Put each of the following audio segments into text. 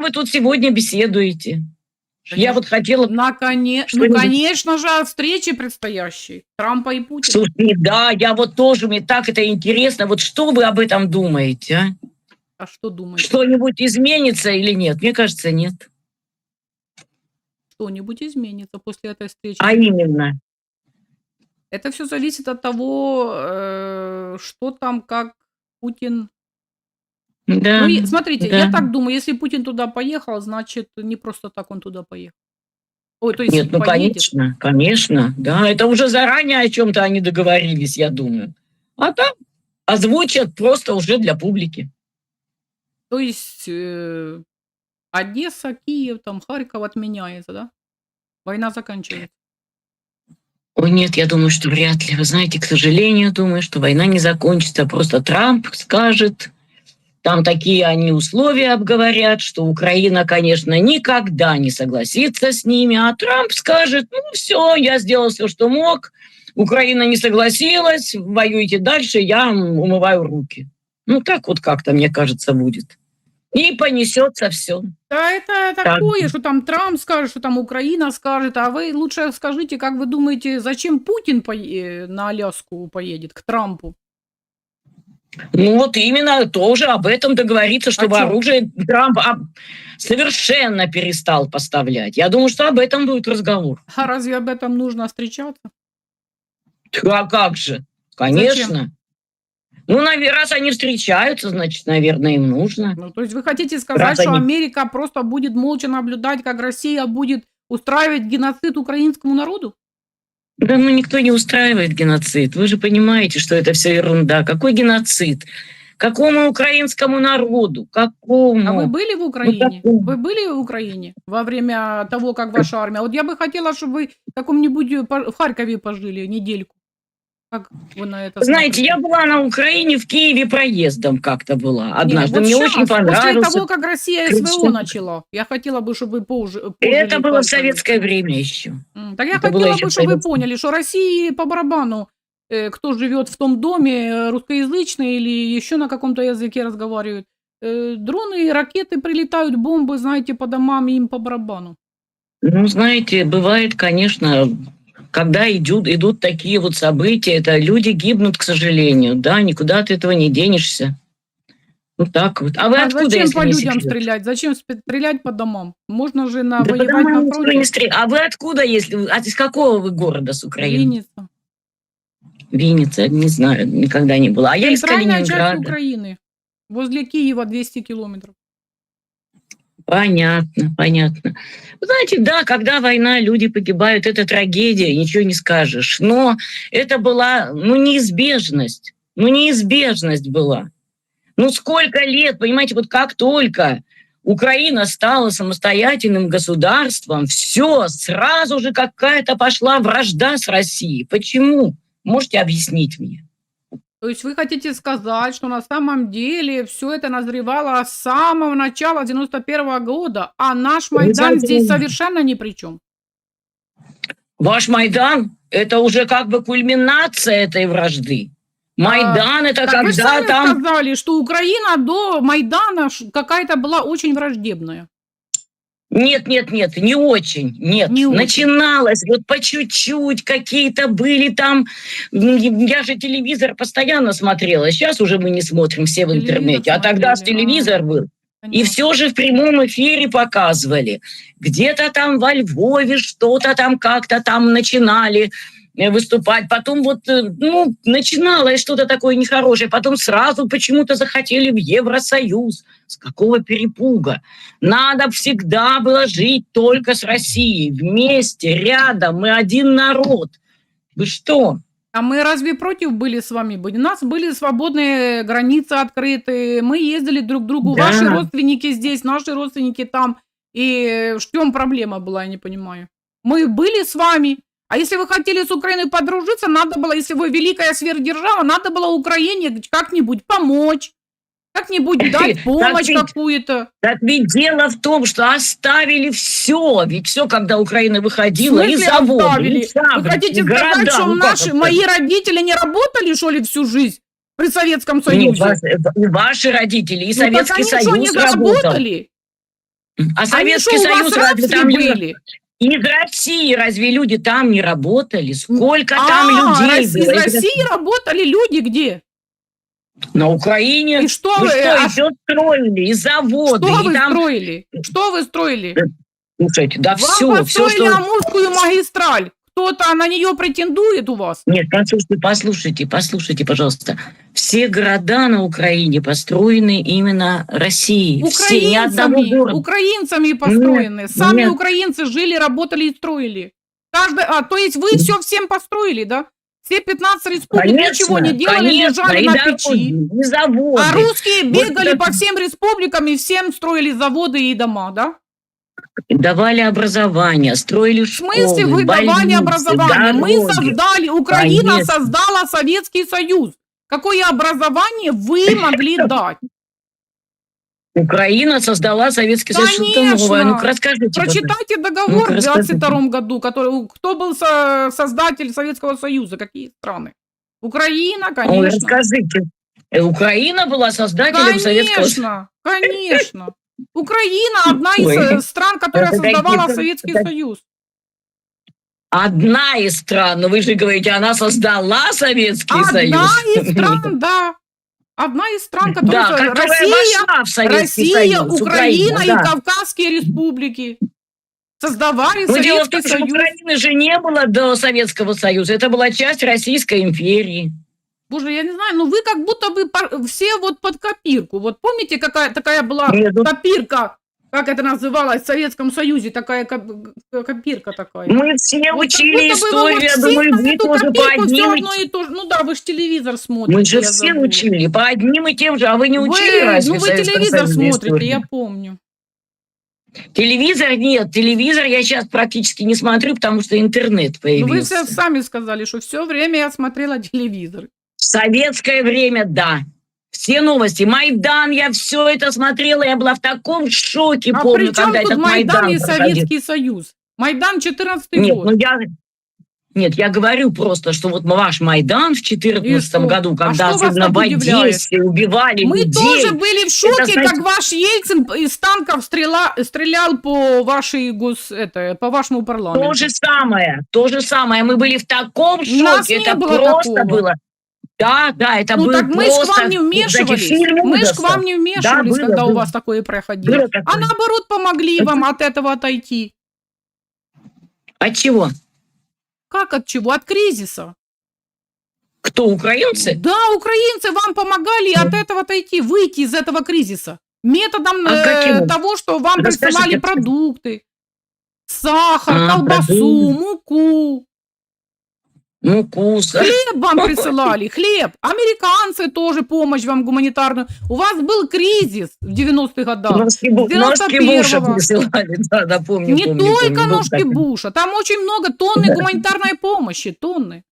вы тут сегодня беседуете? Я вот хотела... Наконе... Ну, конечно же, о встрече предстоящей Трампа и Путина. Слушайте, да, я вот тоже, мне так это интересно. Вот что вы об этом думаете, а? А что думаете? Что-нибудь изменится или нет? Мне кажется, нет. Что-нибудь изменится после этой встречи? А именно, Это все зависит от того, э, что там, как Путин... да. Ну, и смотрите, да. я так думаю, если Путин туда поехал, значит, не просто так он туда поехал. Ой, то есть Нет, ну поедет. конечно, конечно, да, это уже заранее о чем-то они договорились, я думаю. А там озвучат просто уже для публики. То есть э, Одесса, Киев, там Харьков отменяется, да? Война заканчивается. Ой, нет, я думаю, что вряд ли. Вы знаете, к сожалению, думаю, что война не закончится. Просто Трамп скажет, там такие они условия обговорят, что Украина, конечно, никогда не согласится с ними, а Трамп скажет, ну все, я сделал все, что мог, Украина не согласилась, воюйте дальше, я умываю руки. Ну так вот как-то, мне кажется, будет. И понесется все. Да, это такое, что там Трамп скажет, что там Украина скажет, а вы лучше скажите, как вы думаете, зачем Путин пое- на Аляску поедет, к Трампу? Ну вот именно тоже об этом договориться, чтобы чё? оружие Трамп а, совершенно перестал поставлять. Я думаю, что об этом будет разговор. А разве об этом нужно встречаться? А как же? Конечно. Ну, наве- раз они встречаются, значит, наверное, им нужно. Ну, то есть вы хотите сказать, Раз что они- Америка просто будет молча наблюдать, как Россия будет устраивать геноцид украинскому народу? Да ну никто не устраивает геноцид. Вы же понимаете, что это все ерунда. Какой геноцид? Какому украинскому народу? Какому? А вы были в Украине? какому? Вы были в Украине во время того, как ваша армия? Вот я бы хотела, чтобы вы в каком-нибудь э, в Харькове пожили недельку. Как вы на это Знаете, смотрите? я была на Украине, в Киеве проездом как-то была однажды. вот Мне щас, очень После понравился. того, как Россия. СВО начала, я хотела бы, чтобы вы позже... Это пожили в было в советское время еще. Так я Это было хотела еще бы, чтобы вы поняли, что России по барабану, э, кто живет в том доме, э, русскоязычный или еще на каком-то языке разговаривают. Э, Дроны, ракеты прилетают, бомбы, знаете, по домам, им по барабану. Ну, знаете, бывает, конечно, когда идут, идут такие вот события, это люди гибнут, к сожалению, да, никуда от этого не денешься. Ну так вот. А вы А откуда, зачем если по не людям секрет? стрелять? Зачем стрелять по домам? Можно же на, Да воевать на фронте. не стрел- А вы откуда, если а из какого вы города с Украины? Винница. Винница, не знаю, никогда не была. А я из Центральная часть Калининграда. Украины. Возле Киева 200 километров. Понятно, понятно. Знаете, да, когда война, люди погибают, это трагедия, ничего не скажешь. Но это была, ну, неизбежность. Ну, неизбежность была. Ну, сколько лет, понимаете, вот как только Украина стала самостоятельным государством, все, сразу же какая-то пошла вражда с Россией. Почему? Можете объяснить мне? То есть вы хотите сказать, что на самом деле все это назревало с самого начала 91 года, а наш Майдан здесь Обязательно. совершенно ни при чем. Ваш Майдан – это уже как бы кульминация этой вражды. Майдан – это Так вы когда сами там сказали, что Украина до Майдана какая-то была очень враждебная. Нет, нет, нет, не очень, нет. Не очень. Начиналось вот по чуть-чуть, какие-то были там. Я же телевизор постоянно смотрела, сейчас уже мы не смотрим все в интернете, а тогда смотрели, телевизор был. И Понятно. все же в прямом эфире показывали. Где-то там во Львове что-то там как-то там начинали выступать. Потом вот, э, ну, начиналось что-то такое нехорошее. Потом сразу почему-то захотели в Евросоюз. С какого перепуга? Надо всегда было жить только с Россией. Вместе, рядом. Мы один народ. Вы что? А мы разве против были с вами? У нас были свободные границы открыты, мы ездили друг к другу, Да. ваши родственники здесь, наши родственники там. И в чем проблема была, я не понимаю. Мы были с вами, а если вы хотели с Украиной подружиться, надо было, если вы великая сверхдержава, надо было Украине как-нибудь помочь, как-нибудь дать Так помощь какую-то. Так ведь дело в том, что оставили все. Ведь все, когда Украина выходила, и заводы, оставили? и фабрики, Вы хотите и сказать, города. что Ну, наши, мои родители не работали, что ли, всю жизнь при Советском Нет, Союзе? ваши, и ваши родители, и Ну, так Советский они что, не Союз работал. заработали? А Они Советский вас Союз разве там были? Из России разве люди там не работали? Сколько там А, людей Рос- было? Из России работали люди где? На Украине. И что Вы вы, что, а еще строили, и заводы, что и вы там... строили? Что вы строили? Слушайте, да Вам все, все, построили что... Амурскую магистраль. Кто-то на нее претендует у вас? Нет, послушайте, послушайте, послушайте, пожалуйста. Все города на Украине построены именно Россией. Все, Украинцами, города. украинцами построены. Сами нет. украинцы жили, работали и строили. Каждый, а, то есть вы все всем построили, да? Все 15 республик ничего не делали, конечно, лежали на дороги, печи. заводы. А русские Вот бегали это- по всем республикам и всем строили заводы и дома, да? Давали образование, строили В школы, смысле вы давали больницы, образование? Мы дороги. создали, Украина Конечно. создала Советский Союз. Какое образование вы могли дать? Украина создала Советский Союз. Что Конечно. новое? Ну-ка расскажите. Прочитайте договор Ну-ка, в расскажите. 22 году, который, кто был со- создатель Советского Союза, какие страны? Украина, Ой, конечно. расскажите. Э, Украина была создателем Советского Союза. Конечно, конечно. Украина одна из Ой. э, стран, которая Это создавала какие-то- Советский это- Союз. Одна из стран, но вы же говорите, она создала Советский Одна Союз. из стран, да. Одна из стран, которая... Да, которая Россия, вошла в Советский Россия, Союз. Украина и да. Кавказские республики создавали Но дело в том, Советский что Союз. Украины же не было до Советского Союза. Это была часть Российской империи. Боже, я не знаю, ну вы как будто бы все вот под копирку. Вот помните, какая такая была Нет, ну, копирка, как это называлось в Советском Союзе, такая коп- копирка такая. Мы все Вот учили вы вот историю, я думаю, вы тоже по одним одно и то же. Ну да, вы же телевизор смотрите. Мы же все забыла. учили по одним и тем же, а вы не учили Вы- разве ну вы телевизор Союзе смотрите, историю? я помню. Телевизор нет, телевизор я сейчас практически не смотрю, потому что интернет Ну вы появился. все сами сказали, что все время я смотрела телевизор. Советское время, да. Все новости. Майдан, я все это смотрела, я была в таком шоке, А помню, при чем когда тут этот Майдан, Майдан и. Советский Союз? Майдан 14 Нет, год. ну я... Нет, я говорю просто, что вот ваш Майдан в И 2014 что? году, А когда вас особенно в? Одессе убивали Мы людей. тоже были в шоке, знаете- как ваш Ельцин из танков стрела, стрелял по вашей гос, это, по вашему парламенту. То же самое, то же самое. Мы были в таком нас шоке, не это просто такого. было. Да, да, это ну было так мы ж к просто, вам не вмешивались. Мы ж к вам не вмешивались, было, когда у было. вас такое проходило. Было А такое. наоборот помогли Это- вам от этого отойти. От чего? Как от чего? От кризиса. Кто, украинцы? Да, украинцы вам помогали от этого отойти, выйти из этого кризиса. Методом А э, того, что вам Расскажите. присылали продукты, сахар, А, колбасу, продукты. муку. Муку, с- Хлеб вам присылали, хлеб. Американцы тоже помощь вам гуманитарную. У вас был кризис в 90-х годах. ножки, Бу- ножки Буша 91-го. присылали. Да, да, помню, Не помню, только помню. Был ножки такой. Буша, там очень много тонны Да. гуманитарной помощи, тонны.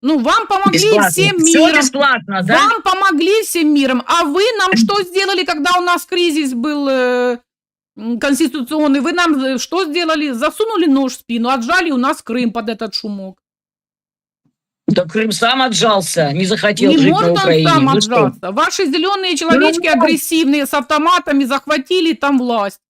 Ну, вам помогли Бесплатно. всем миром. бесплатно, да? Вам помогли всем миром, а вы нам что сделали, когда у нас кризис был э, конституционный? Вы нам э, что сделали? Засунули нож в спину, отжали у нас Крым под этот шумок. Да Крым сам отжался, не захотел Не жить может на он Украине. там Вы что? отжаться. Ваши зеленые человечки Ну, агрессивные с автоматами захватили там власть.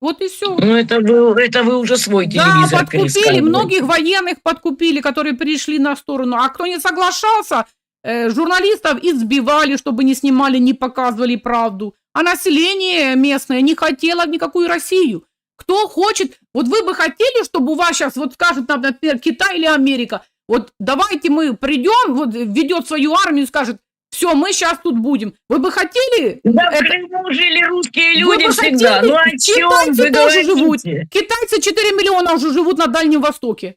Вот и все. Ну, это вы, это вы уже свой Да, телевизор подкупили, пересказываете. многих военных подкупили, которые перешли на сторону. А кто не соглашался, э, журналистов избивали, чтобы не снимали, не показывали правду. А население местное не хотело никакую Россию. Кто хочет, вот вы бы хотели, чтобы у вас сейчас, вот скажет, нам, например, Китай или Америка, вот давайте мы придем, вот ведет свою армию и скажет, все, мы сейчас тут будем. Вы бы хотели? Да, в это- Крыму жили русские Вы люди бы всегда. хотели? Ну, о чем Китайцы вы тоже живут. говорите? Китайцы 4 миллиона уже живут на Дальнем Востоке.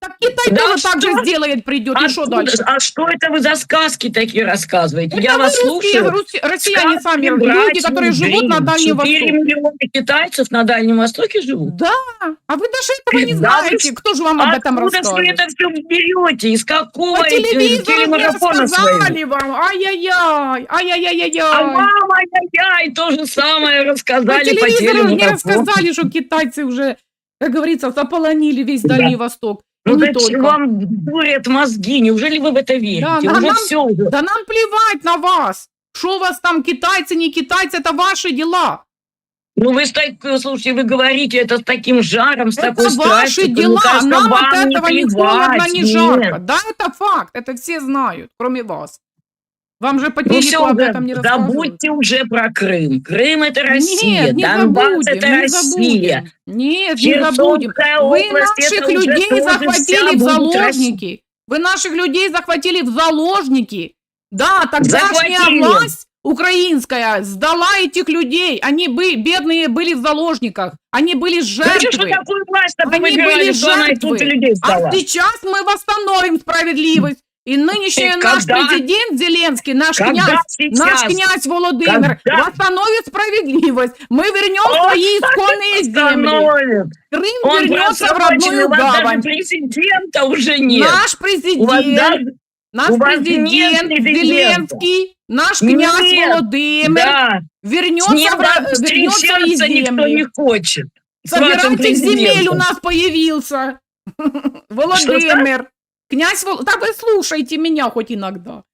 Так Китай Да тоже так что? же сделает, придет. И что дальше? А что это вы за сказки такие рассказываете? Это Я вы вас русские, слушаю. руси- россияне Сказки, сами, люди, братья, которые живут на. Дальнем Востоке. миллиона китайцев на Дальнем Востоке живут. Да, а вы даже этого не Да знаете. Кто же вам об этом Откуда вы рассказывает? это все берете? Из какого По телевизору мне рассказали вам. Ай-яй-яй, А ай-яй-яй-яй. мама, я то же самое По рассказали по телевизору мне телемарафону. рассказали, что китайцы уже, как говорится, заполонили весь Да. Дальний Восток. Ну не зачем только. вам дурят мозги? Неужели вы в это верите? Да, уже нам- все уже. Да нам плевать на вас. Что у вас там, китайцы, не китайцы, это ваши дела. Ну вы, слушайте, вы говорите это с таким жаром, с такой Это ваши страстью. дела, кажется, нам от не этого ни холодно, Нет. жарко. Да, это факт, это все знают, кроме вас. Вам же по Ну все, об этом не рассказывают. забудьте уже про Крым. Крым это Россия, Нет, не Донбасс забудем, это не Россия. забудем. Нет, не забудем. Херсонская Вы наших людей захватили в заложники. Вы наших людей захватили в заложники. Да, тогдашняя Захватили. власть украинская сдала этих людей. Они бы, бедные были в заложниках. Они были Значит, что жертвы. такую власть Они были жертвы. А сейчас мы восстановим справедливость. И нынешний И наш когда? президент Зеленский, наш Когда князь, сейчас? наш князь Владимир Когда? восстановит справедливость. Мы вернем Он свои исконные земли. Крым Он вернется в родную вас гавань. президента уже нет. Наш вас президент, даже- наш вас президент. Зеленский, наш князь Нет, Владимир Да, вернется, с ним в, даже ро- вернет свои встречаться никто не земли. хочет. Собиратель земель у нас появился. Владимир. Князь Вол... Да вы слушайте меня хоть иногда.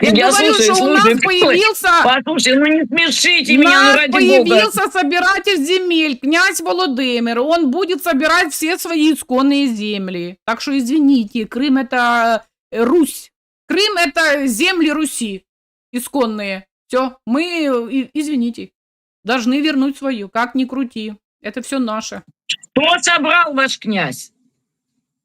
Я, Я говорю, слушаю, что у слушаю, нас какой- появился... Послушай, ну не смешите У меня, ну нас ради бога. появился собиратель земель, князь Володимир. Он будет собирать все свои исконные земли. Так что извините, Крым это э, Русь. Крым это земли Руси исконные. Все, мы, э, извините, должны вернуть свою, как ни крути. Это все наше. Кто собрал ваш князь?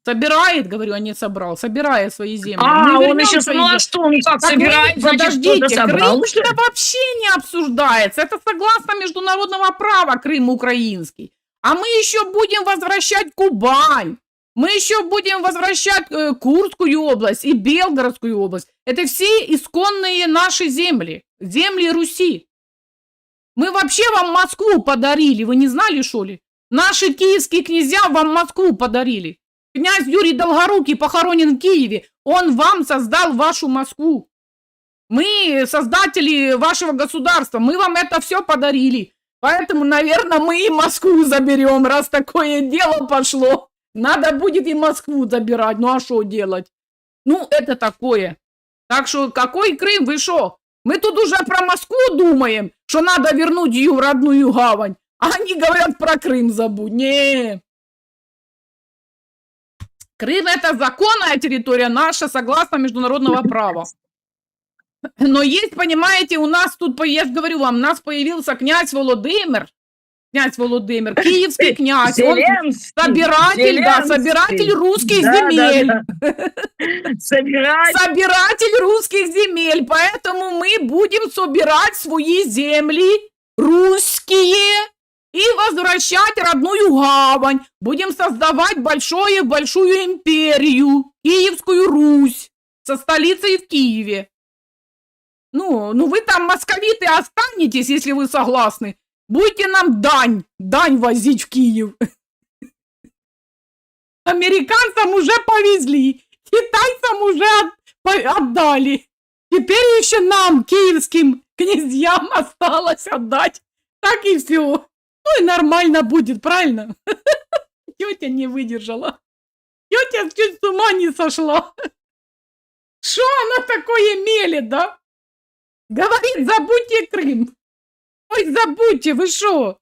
Собирает, говорю, а не собрал. Собирает свои земли. А, Мы он вернем еще, ну а что, он как Так собирает, значит, подождите, собрал Крым это вообще не обсуждается. Это согласно международного права Крым украинский. А мы еще будем возвращать Кубань. Мы еще будем возвращать э, Курскую область и Белгородскую область. Это все исконные наши земли. Земли Руси. Мы вообще вам Москву подарили. Вы не знали, что ли? Наши киевские князья вам Москву подарили. Князь Юрий Долгорукий похоронен в Киеве. Он вам создал вашу Москву. Мы создатели вашего государства. Мы вам это все подарили. Поэтому, наверное, мы и Москву заберем, раз такое дело пошло. Надо будет и Москву забирать. Ну а что делать? Ну, это такое. Так что какой Крым, вы что? Мы тут уже про Москву думаем, что надо вернуть ее в родную гавань. А они говорят про Крым забудь. Не. Крым это законная территория наша, согласно международного права. Но есть, понимаете, у нас тут, я же говорю вам, у нас появился князь Володимир, князь Володимир, киевский князь, он Зеленский, собиратель, да, Зеленский. собиратель русских Да, да, земель. да. Собирать. собиратель русских земель, поэтому мы будем собирать свои земли русские и возвращать родную гавань. Будем создавать большую-большую империю, Киевскую Русь, со столицей в Киеве. Ну, ну вы там московиты останетесь, если вы согласны. Будете нам дань, дань возить в Киев. Американцам уже повезли, китайцам уже отдали. Теперь еще нам, киевским князьям, осталось отдать. Так и все. Ну и нормально будет, правильно? Тетя не выдержала. Тетя чуть с ума не сошла. Что она такое мелет, да? Говорит, забудьте Крым. Ой, забудьте, вы что?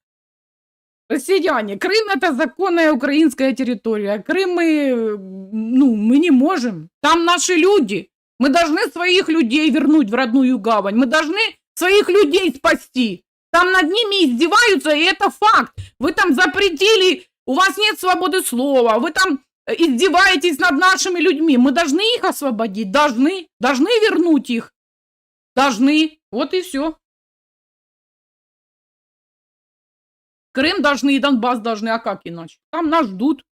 Россияне, Крым это законная украинская территория. Крым мы, ну, мы не можем. Там наши люди. Мы должны своих людей вернуть в родную гавань. Мы должны своих людей спасти. Там над ними издеваются, и это факт. Вы там запретили, у вас нет свободы слова, вы там э, издеваетесь над нашими людьми. Мы должны их освободить, должны, должны вернуть их. Должны. Вот и все. Крым должны и Донбасс должны, а как иначе? Там нас ждут.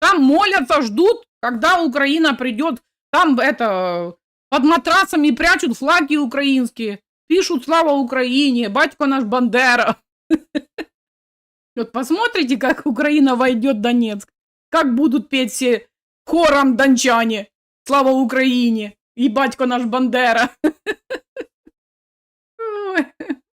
Там молятся, ждут, когда Украина придет. Там это под матрасами прячут флаги украинские. Пишут «Слава Украине», «Батько наш Бандера». Вот посмотрите, как Украина войдет в Донецк. Как будут петь все хором дончане «Слава Украине» и «Батько наш Бандера».